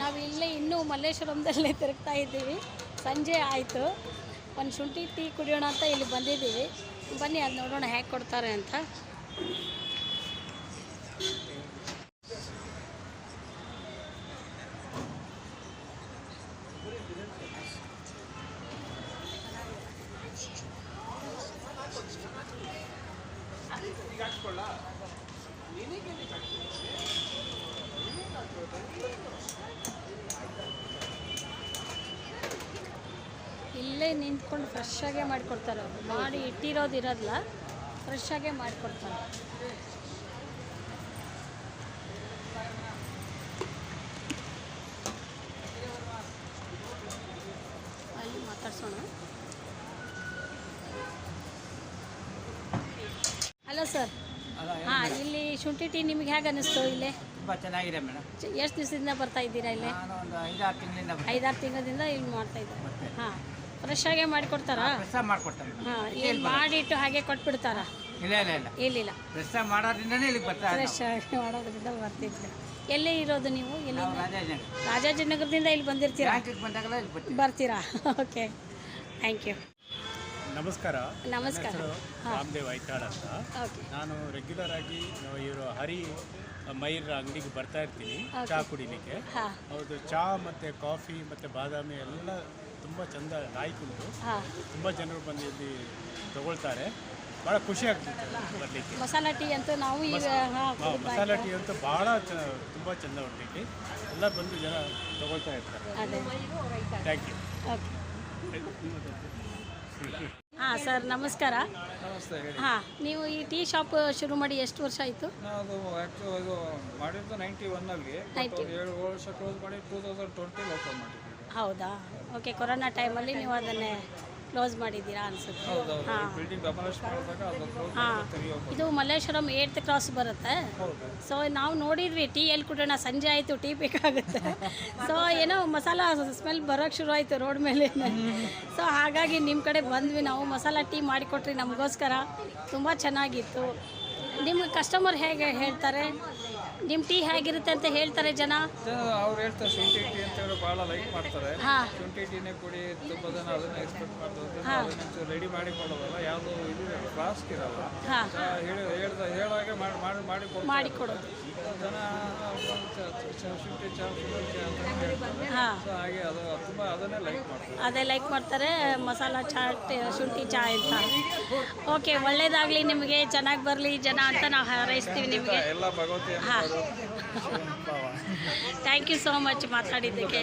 ನಾವು ಇಲ್ಲೇ ಇನ್ನೂ ಮಲ್ಲೇಶ್ವರಂದಲ್ಲೇ ತಿರುಗ್ತಾ ಇದ್ದೀವಿ. ಸಂಜೆ ಆಯಿತು. ಒಂದು ಶುಂಠಿ ಟೀ ಕುಡಿಯೋಣ ಅಂತ ಇಲ್ಲಿ ಬಂದಿದ್ದೀವಿ. ಬನ್ನಿ, ಅದು ನೋಡೋಣ ಹೇಗೆ ಕೊಡ್ತಾರೆ ಅಂತ. ಇಲ್ಲೇ ನಿಂತ್ಕೊಂಡು ಫ್ರೆಶ್ಶಾಗೆ ಆಗೇ ಮಾಡಿಕೊಡ್ತಾರೆ ಅವರು. ಮಾಡಿ ಇಟ್ಟಿರೋದು ಇರೋದಿಲ್ಲ ಫ್ರೆಶ್ಶಾಗೆ ಮಾಡಿಕೊಡ್ತಾರೆ. ಅಲ್ಲಿ ಮಾತಾಡ್ಸೋಣ. ಹಲೋ ಸರ್ ಹಾಂ ಇಲ್ಲಿ ಶುಂಠಿ ಟೀ ನಿಮ್ಗೆ ಹೇಗೆ ಅನ್ನಿಸ್ತು ಇಲ್ಲಿ? ತುಂಬ ಚೆನ್ನಾಗಿದೆ ಮೇಡಮ್. ಎಷ್ಟು ದಿವಸದಿಂದ ಬರ್ತಾ ಇದ್ದೀರಾ ಇಲ್ಲಿ? ತಿಂಗಳಿಂದ ಐದಾರು ತಿಂಗಳಿಂದ ಇಲ್ಲಿ ಮಾಡ್ತಾ ಇದ್ದಾರೆ ಹಾಂ. ಫ್ರೆಶ್ ಆಗೇ ಮಾಡಿಕೊಡ್ತಾರಾ? ಪ್ರೆಸ್ ಮಾಡ್ಕೊಡ್ತಾರೆ. ಹಾಂ ಇಲ್ಲಿ ಮಾಡಿಟ್ಟು ಹಾಗೆ ಕೊಟ್ಬಿಡ್ತಾರಾ? ಇಲ್ಲ ಇಲ್ಲ ಇಲ್ಲ. ಇಲ್ಲಿಲ್ಲ ಪ್ರೆಸ್ ಮಾಡೋದ್ರಿಂದನೇ ಇಲ್ಲಿಗೆ ಬರ್ತಾ ಫ್ರೆಶ್ ಆಗಿ ಮಾಡೋದ್ರಿಂದ ಬರ್ತಿದ್ರು. ಎಲ್ಲಿ ಇರೋದು ನೀವು? ಎಲ್ಲಿ? ರಾಜಾಜಿನಗರದಿಂದ ಇಲ್ಲಿ ಬಂದಿರ್ತೀರಾ? ಬಂದಾಗಲೇ ಇಲ್ಲಿ ಬರ್ತೀರಾ? ಓಕೆ ಥ್ಯಾಂಕ್ ಯು ನಮಸ್ಕಾರ. ನಮಸ್ಕಾರ. ರಾಮದೇವ್ ಐತಾಳ್ ಅಂತ. ನಾನು ರೆಗ್ಯುಲರ್ ಆಗಿ ಇವರು ಹರಿ ಮೈರ್ ಅಂಗಡಿಗೆ ಬರ್ತಾ ಇರ್ತೀನಿ. ಚಹಾ ಕುಡಿಲಿಕ್ಕೆ. ಹೌದು ಚಹಾ ಮತ್ತು ಕಾಫಿ ಮತ್ತು ಬಾದಾಮಿ ಎಲ್ಲ ತುಂಬ ಚಂದ ಲಾಯ್ಕುಂಟು ಉಂಟು. ತುಂಬ ಜನರು ಬಂದು ಇಲ್ಲಿ ತಗೊಳ್ತಾರೆ. ಭಾಳ ಖುಷಿ ಆಗ್ತದೆ ಬರಲಿಕ್ಕೆ. ಮಸಾಲಾ ಟೀ ಅಂತೂ ನಾವು ಈಗ ಮಸಾಲಾ ಟೀ ಅಂತೂ ಭಾಳ ತುಂಬ ಚಂದ ಉಂಟು ಎಲ್ಲ ಬಂದು ಜನ ತಗೊಳ್ತಾ ಇರ್ತಾರೆ. ಥ್ಯಾಂಕ್ ಯು ಹಾಂ ಸರ್ ನಮಸ್ಕಾರ. ನಮಸ್ತೆ ಹೇಳಿ. ಹಾಂ ನೀವು ಈ ಟೀ ಶಾಪ್ ಶುರು ಮಾಡಿ ಎಷ್ಟು ವರ್ಷ ಆಯಿತು? ನಾನು ಆ್ಯಕ್ಚುಲಿ ಇದು ಮಾಡಿದ್ದು ನೈಂಟಿ ಒನ್ನಲ್ಲಿ. ಏಳು ವರ್ಷ ಕ್ಲೋಸ್ ಮಾಡಿ ಟೂ ತೌಸಂಡ್ ಟ್ವೆಂಟಿ ಓಪನ್ ಮಾಡಿದ್ವಿ ಹೌದಾ? ಓಕೆ ಕೊರೋನಾ ಟೈಮಲ್ಲಿ ನೀವು ಅದನ್ನೇ ಕ್ಲೋಸ್ ಮಾಡಿದ್ದೀರಾ ಅನ್ಸುತ್ತೆ. ಹಾಂ. ಹಾಂ. ಇದು ಮಲ್ಲೇಶ್ವರಂ ಏಟ್ತ್ ಕ್ರಾಸ್ ಬರುತ್ತೆ. ಸೊ ನಾವು ನೋಡಿದ್ವಿ ಟೀ ಎಲ್ಲಿ ಕುಡೋಣ ಸಂಜೆ ಆಯಿತು ಟೀ ಬೇಕಾಗುತ್ತೆ. ಸೊ ಏನೋ ಮಸಾಲ ಸ್ಮೆಲ್ ಬರೋಕ್ಕೆ ಶುರು ಆಯಿತು ರೋಡ್ ಮೇಲೆ. ಸೊ ಹಾಗಾಗಿ ನಿಮ್ಮ ಕಡೆ ಬಂದ್ವಿ ನಾವು ಮಸಾಲ ಟೀ ಮಾಡಿಕೊಟ್ರಿ ನಮಗೋಸ್ಕರ. ತುಂಬ ಚೆನ್ನಾಗಿತ್ತು. ನಿಮ್ಗೆ ಕಸ್ಟಮರ್ ಹೇಗೆ ಹೇಳ್ತಾರೆ? ನಿಮ್ಮ ಟೀ ಹೇಗಿರುತ್ತೆ ಅಂತ ಹೇಳ್ತಾರೆ ಜನ? ಅವ್ರು ಹೇಳ್ತಾರೆ ಶುಂಠಿ ಟೀ ಅಂತ ಹೇಳಿ ಭಾಳ ಲೈಕ್ ಮಾಡ್ತಾರೆ. ಹಾಂ. ಶುಂಠಿ ಟೀನೇ ಕುಡಿ ತುಂಬ ಜನ ಅದನ್ನ ಎಕ್ಸ್ಪೆಕ್ಟ್ ಮಾಡ್ತಾರೆ. ರೆಡಿ ಮಾಡಿ ಕೊಡೋದಲ್ಲ ಯಾವುದೋ ಇದು ಫ್ಲಾಸ್ಕ್ ಇರಲ್ಲ. ಹಾಂ. ಚಾ ಹೇಳಿ ಹೇಳ್ದ ಹೇಳಾಗೆ ಮಾಡಿ ಮಾಡಿ ಮಾಡಿ ಕೊಡ್ತಾರೆ. ಮಾಡಿಕೊಡೋದು ಜನ ಚ- ಚ- ಶುಂಠಿ ಚಾ ಚಾ ಅಂತ ಹೇಳ್ತಾರೆ. ಹಾಂ. ಸೊ ಹಾಗೆ ಅದು ತುಂಬ ಅದನ್ನೇ ಲೈಕ್ ಮಾಡ್ತಾರೆ. ಅದೇ ಲೈಕ್ ಮಾಡ್ತಾರೆ ಮಸಾಲ ಚಾಟ್ ಶುಂಠಿ ಚಾ ಅಂತ. ಓಕೆ ಒಳ್ಳೇದಾಗಲಿ ನಿಮಗೆ ಚೆನ್ನಾಗಿ ಬರಲಿ ಜನ ಅಂತ ನಾವು ಹಾರೈಸ್ತೀವಿ ನಿಮಗೆ. ಎಲ್ಲ ಭಗವತಿ ಹಾಂ. Thank you so much ಮಾತಾಡಿದ್ದಕ್ಕೆ.